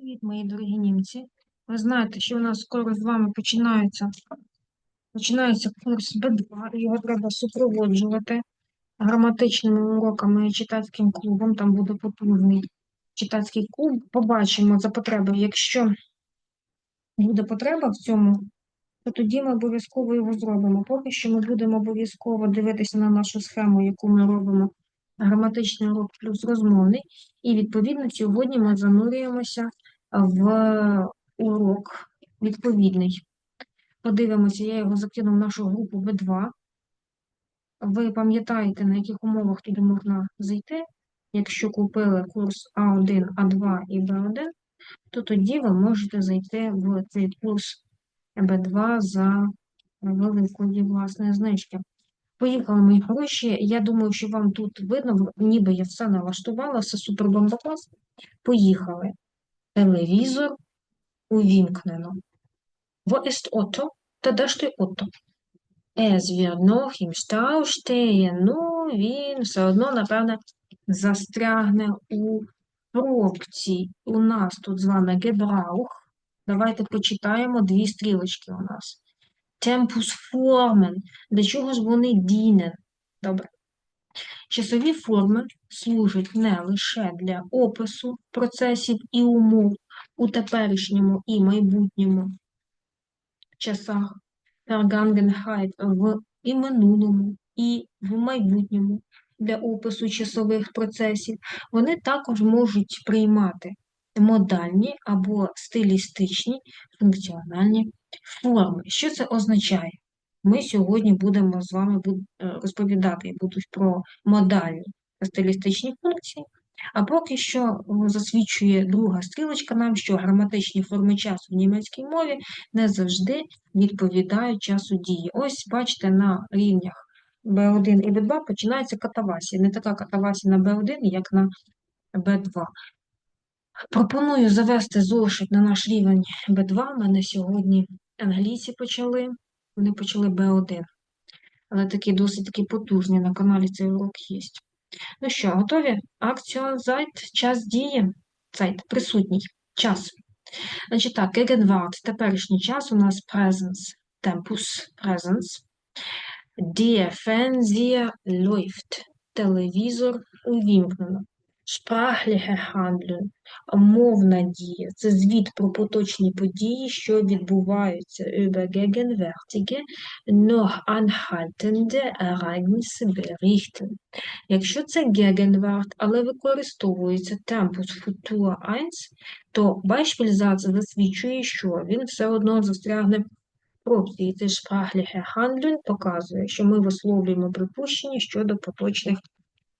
Привіт, мої дорогі німці. Ви знаєте, що у нас скоро з вами починається, починається курс Б2, його треба супроводжувати граматичними уроками і читацьким клубом. Там буде потужний читацький клуб. Побачимо за потреби. Якщо буде потреба в цьому, то тоді ми обов'язково його зробимо. Поки що ми будемо обов'язково дивитися на нашу схему, яку ми робимо. Граматичний урок плюс розмовний. І, відповідно, сьогодні ми занурюємося в урок відповідний. Подивимося, я його закинув в нашу групу В2. Ви пам'ятаєте, на яких умовах туди можна зайти? Якщо купили курс А1, А2 і Б1, то тоді ви можете зайти в цей курс Б2 за великої власної знижки. Поїхали мої хороші. Я думаю, що вам тут видно, ніби я все налаштувала, все супер бомбоклас. Поїхали. Телевізор увімкнено. Wo ist Otto? Та де ж той Отто? Es wird noch im Stau stehen. Ну, він все одно, напевне, застрягне у пробці. У нас тут з вами Gebrauch. Давайте почитаємо дві стрілочки у нас. Tempus formen. Для чого ж вони дінен? Добре. Часові форми служать не лише для опису процесів і умов у теперішньому і майбутньому часах, Vergangenheit в і минулому, і в майбутньому для опису часових процесів, вони також можуть приймати модальні або стилістичні функціональні форми. Що це означає? Ми сьогодні будемо з вами розповідати будуть про модальні стилістичні функції, а поки що засвідчує друга стрілочка нам, що граматичні форми часу в німецькій мові не завжди відповідають часу дії. Ось, бачите, на рівнях B1 і B2 починається катавасія. Не така катавасія на B1, як на B2. Пропоную завести зошит на наш рівень B2. У мене сьогодні англійці почали, вони почали B1. Але такі досить такі потужні на каналі цей урок є. Ну що, готові? Акціон Zeit, час дії. Zeit, присутній, час. Значить так, Gegenwart, теперішній час у нас presence, tempus, presence. Der Fernseher läuft, телевізор увімкнено. Sprachliche Handeln, мовна дія це звіт про поточні події, що відбуваються über gegenwärtige, noch anhaltende Ereignisse berichten. Якщо це Gegenwart, але використовується Tempus Futur 1, то Beispielsatz засвідчує, що він все одно застрягне. І це Sprachliche Handeln показує, що ми висловлюємо припущення щодо поточних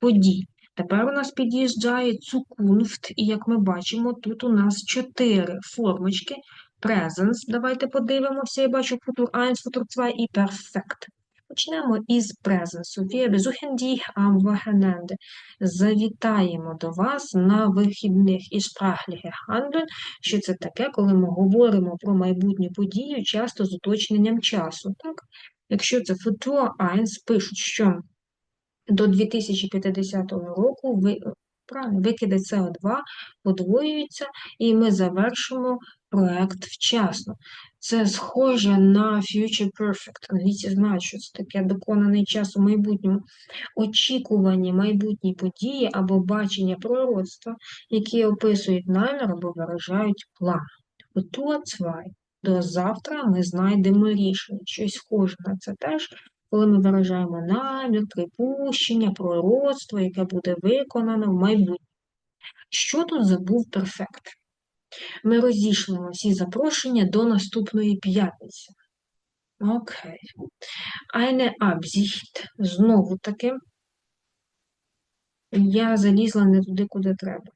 подій. Тепер у нас під'їжджає цукунфт, і як ми бачимо, тут у нас чотири формочки. Presence, давайте подивимося, я бачу Futur 1, Futur 2 і Perfect. Почнемо із presence. Wir besuchen dich am Wochenende. Завітаємо до вас на вихідних і sprachliche Handeln. Що це таке, коли ми говоримо про майбутню подію, часто з уточненням часу. Так? Якщо це Futur 1, пишуть, що до 2050 року ви, правильно, викиди СО2 подвоюються, і ми завершимо проект вчасно. Це схоже на Future Perfect. Англійці знають, що це таке доконаний час у майбутньому. Очікування майбутньої події або бачення пророцтва, які описують намір або виражають план. Готуа цвай. До завтра ми знайдемо рішення. Щось схоже на це теж коли ми виражаємо намір, припущення, пророцтво, яке буде виконано в майбутньому. Що тут забув перфект? Ми розійшлимо всі запрошення до наступної п'ятниці. Окей. Eine Absicht. Знову таки, я залізла не туди, куди треба.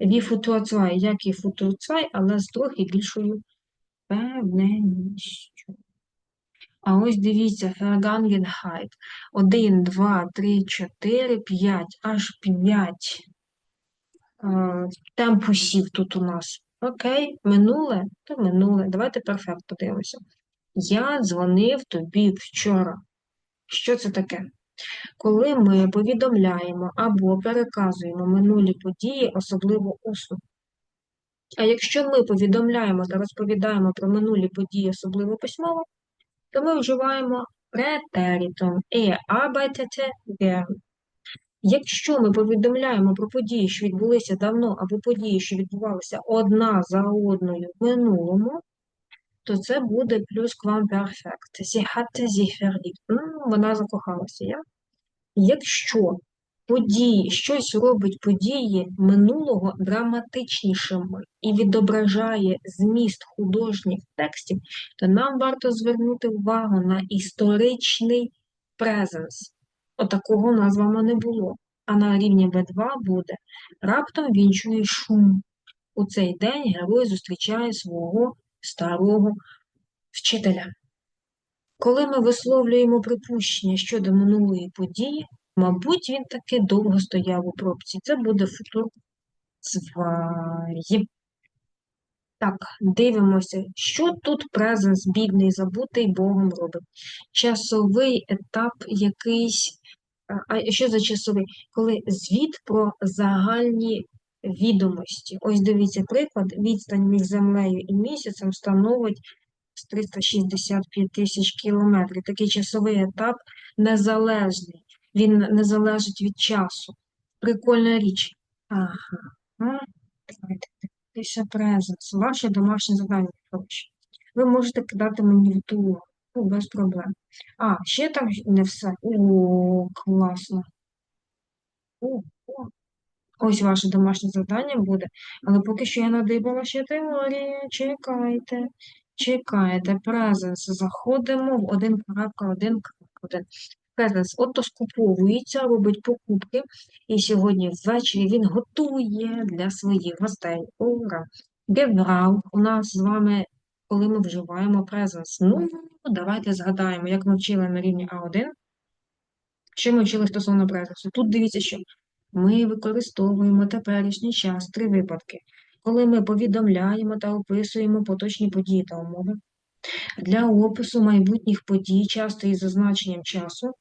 Futur 2, як і 2, але з трохи більшою певненістю. А ось дивіться, Vergangenheit. 1, 2, 3, 4, 5, аж 5 е, темпусів тут у нас. Окей, минуле, то минуле. Давайте перфект подивимося. Я дзвонив тобі вчора. Що це таке? Коли ми повідомляємо або переказуємо минулі події, особливо усно. А якщо ми повідомляємо та розповідаємо про минулі події, особливо письмово, то ми вживаємо претерітум і arbeitete gern». Якщо ми повідомляємо про події, що відбулися давно, або події, що відбувалися одна за одною в минулому, то це буде плюс квамперфект. Sie hatte sich verliebt. Вона закохалася. Якщо події, щось робить події минулого драматичнішими і відображає зміст художніх текстів, то нам варто звернути увагу на історичний презенс. Отакого у нас вами не було. А на рівні Б2 буде раптом він чує шум. У цей день герой зустрічає свого старого вчителя. Коли ми висловлюємо припущення щодо минулої події, мабуть, він таки довго стояв у пробці. Це буде футур zwei. Так, дивимося, що тут презенс бідний, забутий Богом робить. Часовий етап якийсь. А що за часовий? Коли звіт про загальні відомості. Ось дивіться приклад, відстань між землею і місяцем становить 365 тисяч кілометрів. Такий часовий етап незалежний. Він не залежить від часу. Прикольна річ. Ага. Давайте дивитися презенс. Ваше домашнє завдання, коротше. Ви можете кидати мені в ту ну, без проблем. А, ще там не все. О, класно. О, о. Ось ваше домашнє завдання буде. Але поки що я надибала ще теорію. Чекайте. Чекайте, презенс. Заходимо в 1.1.1. Презенс ото скуповується, робить покупки. І сьогодні ввечері він готує для своїх гостей. Ура! Геврал у нас з вами, коли ми вживаємо презенс. Ну, давайте згадаємо, як ми вчили на рівні А1. Що ми вчили стосовно презенсу? Тут дивіться, що ми використовуємо теперішній час три випадки коли ми повідомляємо та описуємо поточні події та умови, для опису майбутніх подій, часто із зазначенням часу,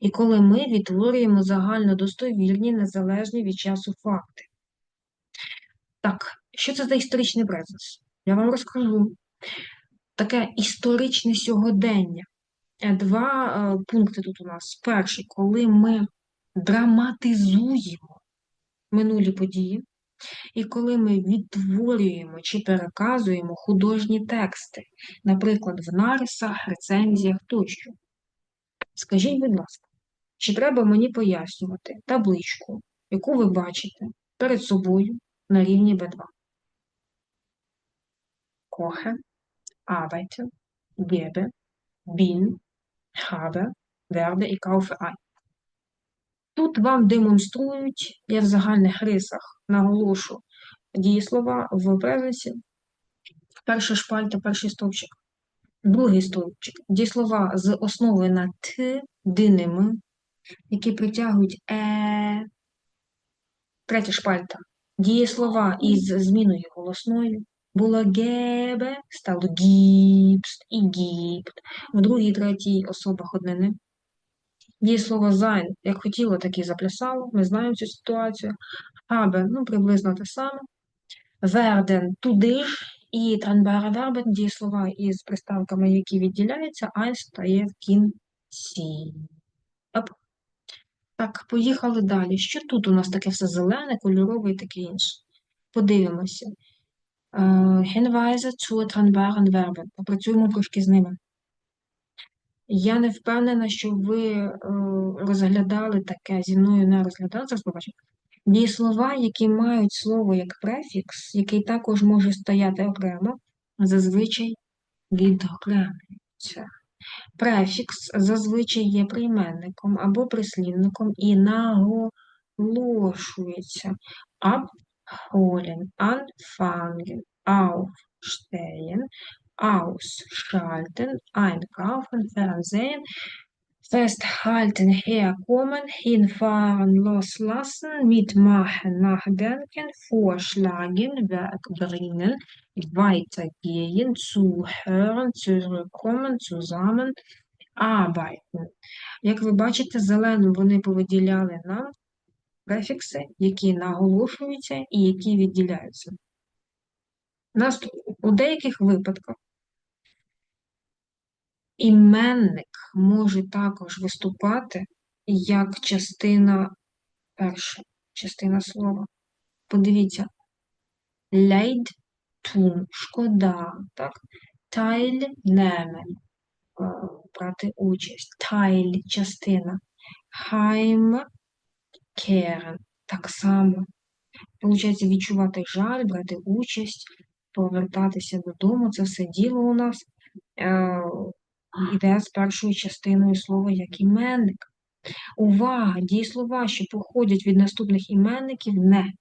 і коли ми відтворюємо загальнодостовірні, незалежні від часу факти. Так, що це за історичний презенс? Я вам розкажу. Таке історичне сьогодення. Е, два е, пункти тут у нас. Перший, коли ми драматизуємо минулі події, і коли ми відтворюємо чи переказуємо художні тексти, наприклад, в нарисах, рецензіях тощо. Скажіть, будь ласка, чи треба мені пояснювати табличку, яку ви бачите перед собою на рівні B2? Koche, arbeite, gebe, bin, habe, werde і ein. Тут вам демонструють, я в загальних рисах наголошу дієслова в презенсі. Перша шпальта, перший стовпчик. Другий стовпчик. Дієслова з основи на т, диними, які притягують е. Третя шпальта. Дієслова із зміною голосною. Було гебе, стало гіпст і гіпт. В другій, третій особах однини. Дієслово sein, як хотіло, так і заплясало. Ми знаємо цю ситуацію. Habe, ну, приблизно те саме. Werden, туди ж. І транбаре вербен, дієслова із приставками, які відділяються, ein стає в кінці. Оп. Так, поїхали далі. Що тут у нас таке все зелене, кольорове і таке інше? Подивимося. Hinweise zu tranbaren Verben. Попрацюємо трошки з ними. Я не впевнена, що ви е, розглядали таке, зі мною не розглядали, зараз побачимо. Дієслова, які мають слово як префікс, який також може стояти окремо, зазвичай відокремлюються. Префікс зазвичай є прийменником або прислівником і наголошується. Abholen, anfangen, aufstehen, ausschalten, einkaufen, Fernsehen, festhalten, herkommen, hinfahren, loslassen, mitmachen, nachdenken, vorschlagen, wegbringen, weitergehen, zuhören, zurückkommen, zusammen, arbeiten. Як ви бачите, зеленим вони повиділяли нам префікси, які наголошуються і які відділяються. У деяких випадках іменник може також виступати як частина перша, частина слова. Подивіться. Leid tun, шкода, так? Teilnehmen, е, брати участь. Teil, частина. Heimkehren, так само. Получається, відчувати жаль, брати участь, повертатися додому. Це все діло у нас е, йде з першою частиною слова як іменник. Увага! Дієслова, що походять від наступних іменників, не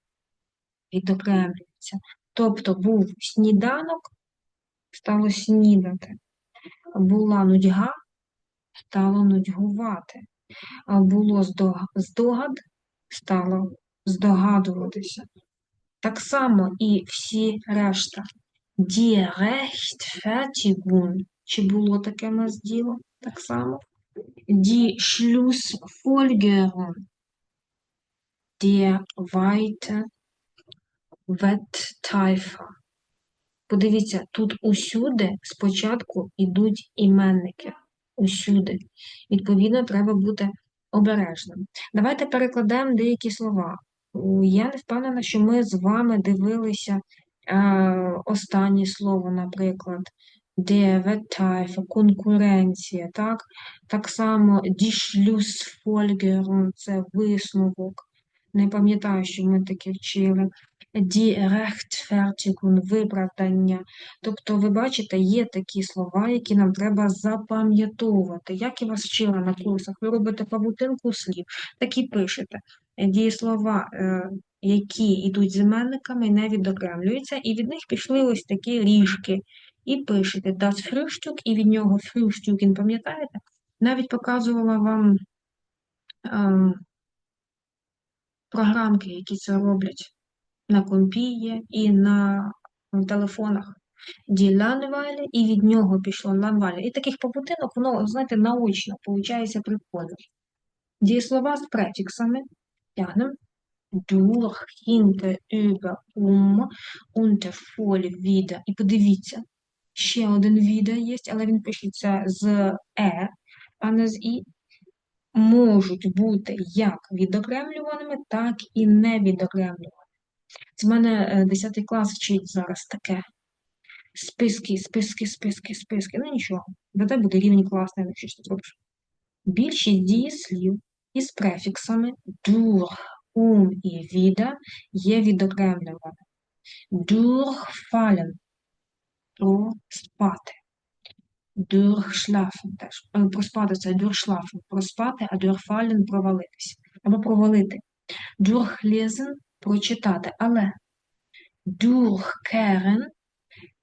відокремлюються. Тобто був сніданок, стало снідати. Була нудьга, стало нудьгувати. Було здогад, стало здогадуватися. Так само і всі решта. Die Rechtfertigung. Чи було таке в нас діло? Так само. Die Schlussfolgerung. Der Weite Wetteifer. Подивіться, тут усюди спочатку йдуть іменники. Усюди. Відповідно, треба бути обережним. Давайте перекладемо деякі слова. Я не впевнена, що ми з вами дивилися е, останнє слово, наприклад, Wetteifer, конкуренція, так? Так само Schlussfolgerung – це висновок. Не пам'ятаю, що ми таке вчили. Die Rechtfertigung – виправдання. Тобто, ви бачите, є такі слова, які нам треба запам'ятовувати. Як я вас вчила на курсах, ви робите павутинку слів, так і пишете. Дієслова, е, які йдуть з іменниками, не відокремлюються, і від них пішли ось такі ріжки. І пишете das Frühstück, і від нього Frühstücken, пам'ятаєте? Навіть показувала вам ем, програмки, які це роблять на компі і на телефонах. Die Langeweile, і від нього пішло Langeweile. І таких побутинок, воно, знаєте, наочно, виходить прикольно. Дієслова з префіксами тягнемо. Durch, hinter, über, um, unter, voll, wieder. І подивіться, ще один wieder є, але він пишеться з е, а не з і. Можуть бути як відокремлюваними, так і не відокремлюваними. Це в мене е, 10 клас вчить зараз таке. Списки, списки, списки, списки. Ну нічого, зате буде рівень класний, якщо щось зробиш. Більшість дієслів із префіксами durch, um і wieder є відокремлюваними. Durchfallen – проспати. Durchschlafen теж. Е, Проспати це durchschlafen – проспати, а durchfallen – провалитися. Або провалити. Durchlesen – прочитати. Але durchkehren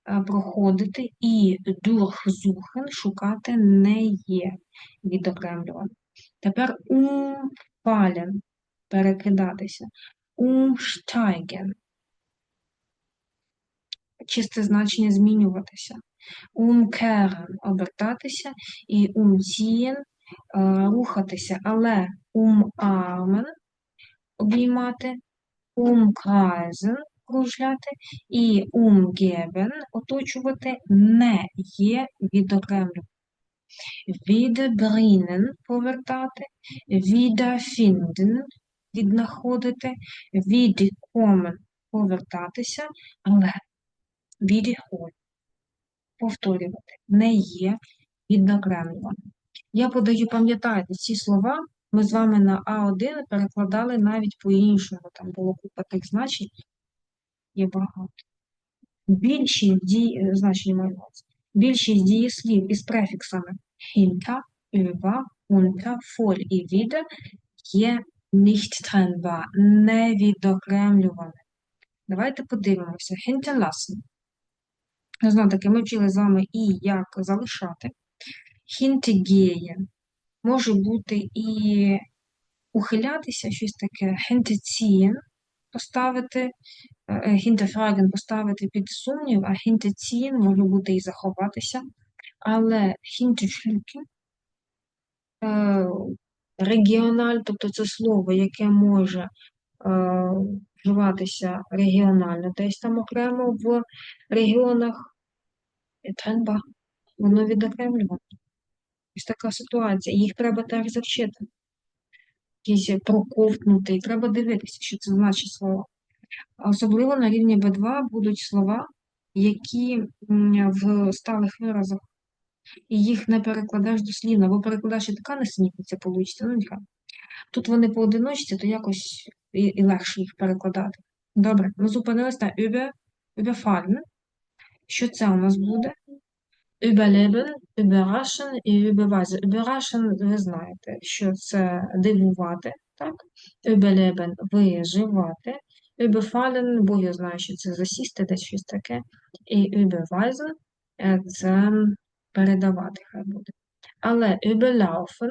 е, проходити і durchsuchen шукати не є відокремлюваним. Тепер umfallen – перекидатися. Umsteigen – чисте значення змінюватися. Umkehren – обертатися і umziehen – е, рухатися. Але umarmen – обіймати, umkreisen – кружляти і umgeben – оточувати не є відокремлюваним. Wiederbringen – повертати, wiederfinden – віднаходити, wiederkommen – повертатися, але wiederholen – повторювати не є відокремлюваним. Я подаю, пам'ятаєте, ці слова ми з вами на А1 перекладали навіть по-іншому, там було купа тих значень, є багато. Більшість дій, е, значень увазі. Більшість дієслів із префіксами hinter, über, unter, vor і wieder є nicht trennbar, невідокремлюваним. Давайте подивимося. Hinterlassen. Знову таки, ми вчили з вами і як залишати. Hintergehen. Може бути і ухилятися, щось таке. Hinterziehen. Поставити, е, hinterfragen поставити під сумнів, а hinterziehen може бути і заховатися. Але е, регіональ, тобто це слово, яке може е, вживатися регіонально, десь там окремо в регіонах і треба, воно відокремлювано. Ось така ситуація. Їх треба теж завчити. Якісь проковтнути, і треба дивитися, що це значить слово. Особливо на рівні Б2 будуть слова, які в сталих виразах, і їх не перекладаєш дослівно, бо перекладаєш і така несенітниця получиться. Ну, нехай. Тут вони поодиночці, то якось і, і легше їх перекладати. Добре, ми зупинилися на über, überfallen. Що це у нас буде? Überleben, überraschen і überweisen. Überraschen, ви знаєте, що це дивувати, так? Überleben – виживати. Überfallen, бо я знаю, що це засісти, десь щось таке. І überweisen – це передавати, хай буде. Але überlaufen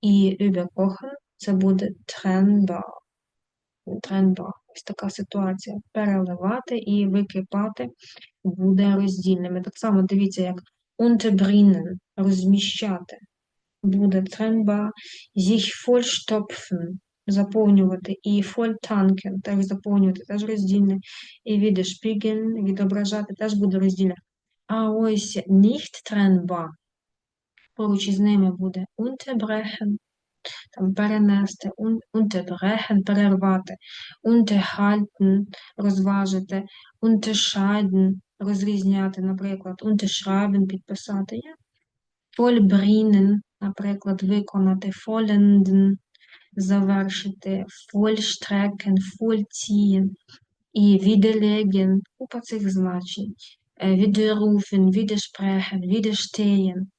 і überkochen – це буде trennbar. Trennbar. Ось така ситуація. Переливати і википати буде роздільними. Так само дивіться, як unterbringen – розміщати. Буде trennbar. Sich vollstopfen – заповнювати. І volltanken – теж заповнювати, теж роздільне. І widerspiegeln – відображати, теж буде роздільне. А ось nicht trennbar – поруч із ними буде unterbrechen перенести, перервати, розважити, розрізняти, наприклад, підписати. Vollbringen, наприклад, виконати, vollenden, завершити, vollstrecken, vollziehen і. Е, Widerrufen, widersprechen, widerstehen,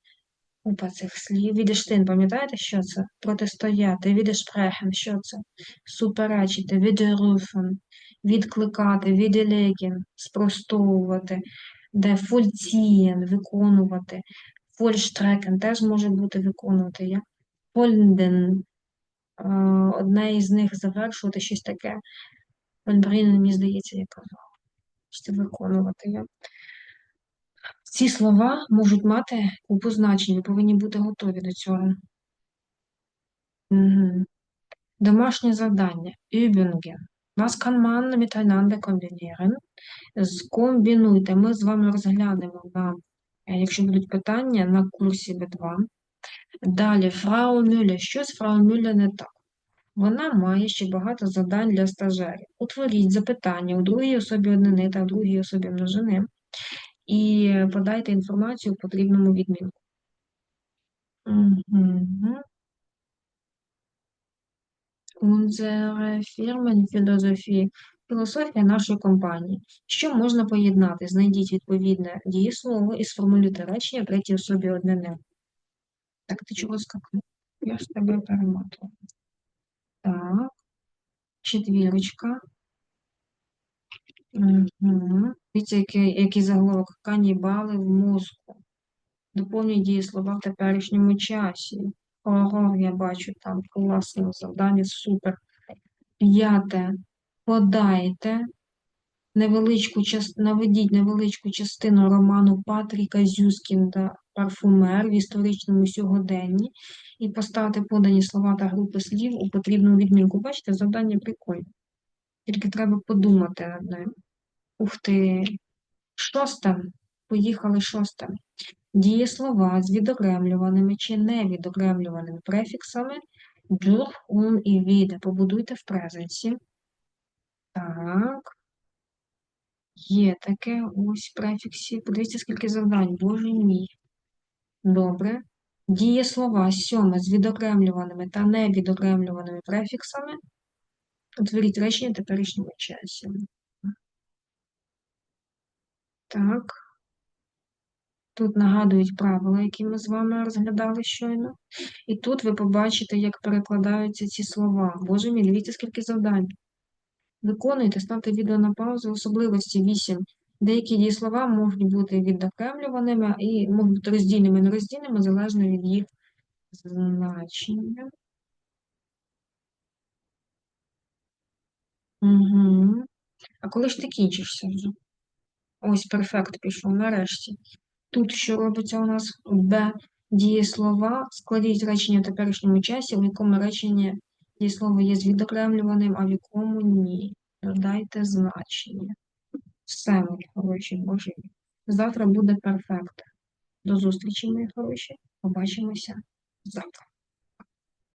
Купа цих слів. Відештин, пам'ятаєте, що це? Протистояти, відешпрехен, що це? Суперечити, відеруфен, відкликати, віделеген, спростовувати, де фульцієн, виконувати, фольштрекен теж може бути виконувати. Я. Фольден, одне із них завершувати щось таке. Фольбрін, мені здається, я казала. Виконувати. Я. Ці слова можуть мати купу значень, ви повинні бути готові до цього. Угу. Домашнє завдання. Übungen. Was kann man miteinander kombinieren? Скомбінуйте. Ми з вами розглянемо, на, е, якщо будуть питання, на курсі B2. Далі, Фрау Мюлле. Що з Фрау Мюлле не так? Вона має ще багато завдань для стажерів. Утворіть запитання у другій особі однини та другій особі множини і подайте інформацію в потрібному відмінку. Угу. Unsere Firmenphilosophie – філософія нашої компанії. Що можна поєднати? Знайдіть відповідне дієслово і сформулюйте речення третій особі однини. Так, ти чого скакав? Я ж тебе перемотала. Так, четвірочка. Угу. Дивіться, який, який заголовок. Канібали в мозку. Доповнюй дієслова в теперішньому часі. Ого, я бачу там класне завдання, супер. П'яте. Подайте невеличку час... наведіть невеличку частину роману Патріка Зюскінда Парфумер в історичному сьогоденні і поставте подані слова та групи слів у потрібну відмінку. Бачите, завдання прикольне. Тільки треба подумати над ним. Ух ти. Шосте. Поїхали шосте. Дієслова з відокремлюваними чи невідокремлюваними префіксами durch, um і від. Побудуйте в презенсі. Так. Є таке ось префіксі. Подивіться, скільки завдань. Боже мій. Добре. Дієслова сьоме з відокремлюваними та невідокремлюваними префіксами. Утворіть речення теперішньому часі. Так. Тут нагадують правила, які ми з вами розглядали щойно. І тут ви побачите, як перекладаються ці слова. Боже мій, дивіться, скільки завдань. Виконуйте, ставте відео на паузу, особливості 8. Деякі дієслова можуть бути відокремлюваними і можуть бути роздільними і нероздільними, залежно від їх значення. Угу. А коли ж ти кінчишся вже? Ось перфект пішов нарешті. Тут що робиться у нас Б. Дієслова. Складіть речення в теперішньому часі, в якому речення дієслово є з відокремлюваним, а в якому ні. додайте значення. Все, мої хороші, боже. Завтра буде перфект. До зустрічі, мої хороші. Побачимося завтра.